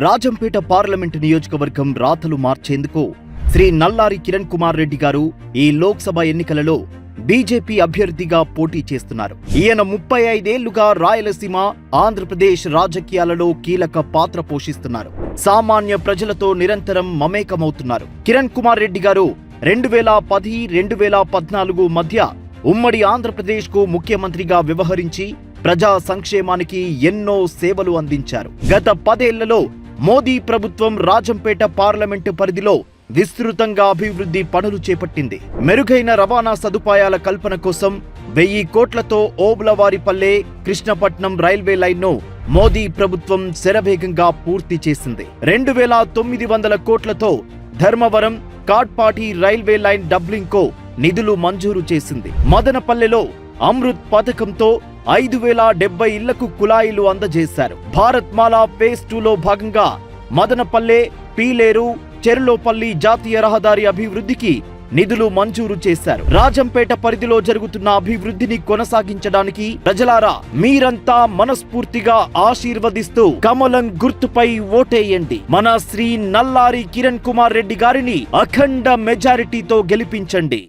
Rajampet parliament నియోజకవర్గం రాతలు మార్చేందుకు శ్రీ నల్లారి కిరణ్ కుమార్ రెడ్డి గారు ఈ లోక్సభ ఎన్నికలలో బీజేపీ అభ్యర్థిగా పోటీ చేస్తున్నారు. ఈయన ముప్పై ఐదేళ్ళుగా రాయలసీమ ఆంధ్రప్రదేశ్ రాజకీయాలలో కీలక పాత్ర పోషిస్తున్నారు. సామాన్య ప్రజలతో నిరంతరం మమేకమవుతున్నారు. కిరణ్ కుమార్ రెడ్డి గారు రెండు వేల పది రెండు వేల పద్నాలుగు మధ్య ఉమ్మడి ఆంధ్రప్రదేశ్కు ముఖ్యమంత్రిగా వ్యవహరించి ప్రజా సంక్షేమానికి ఎన్నో సేవలు అందించారు. గత పదేళ్ళలో మోదీ ప్రభుత్వం రాజంపేట పార్లమెంటు పరిధిలో విస్తృతంగా అభివృద్ధి పనులు చేపట్టింది. మెరుగైన రవాణా సదుపాయాల కల్పన కోసం వెయ్యి కోట్లతో ఓబులవారిపల్లె కృష్ణపట్నం రైల్వే లైన్ను మోదీ ప్రభుత్వం శరవేగంగా పూర్తి చేసింది. రెండు వేల తొమ్మిది వందల కోట్లతో Dharmavaram Katpadi railway line doubling కో నిధులు మంజూరు చేసింది. మదనపల్లెలో అమృత్ పథకంతో ఐదు వేల డెబ్బై ఇళ్ళకు కుళాయిలు అందజేశారు. భారత్ మాలా ఫేజ్ టూలో భాగంగా మదనపల్లె పీలేరు చెరులోపల్లి జాతీయ రహదారి అభివృద్ధికి నిధులు మంజూరు చేశారు. రాజంపేట పరిధిలో జరుగుతున్న అభివృద్ధిని కొనసాగించడానికి ప్రజలారా మీరంతా మనస్ఫూర్తిగా ఆశీర్వదిస్తూ కమలం గుర్తుపై ఓటేయండి. మన శ్రీ నల్లారి కిరణ్ కుమార్ రెడ్డి గారిని అఖండ మెజారిటీతో గెలిపించండి.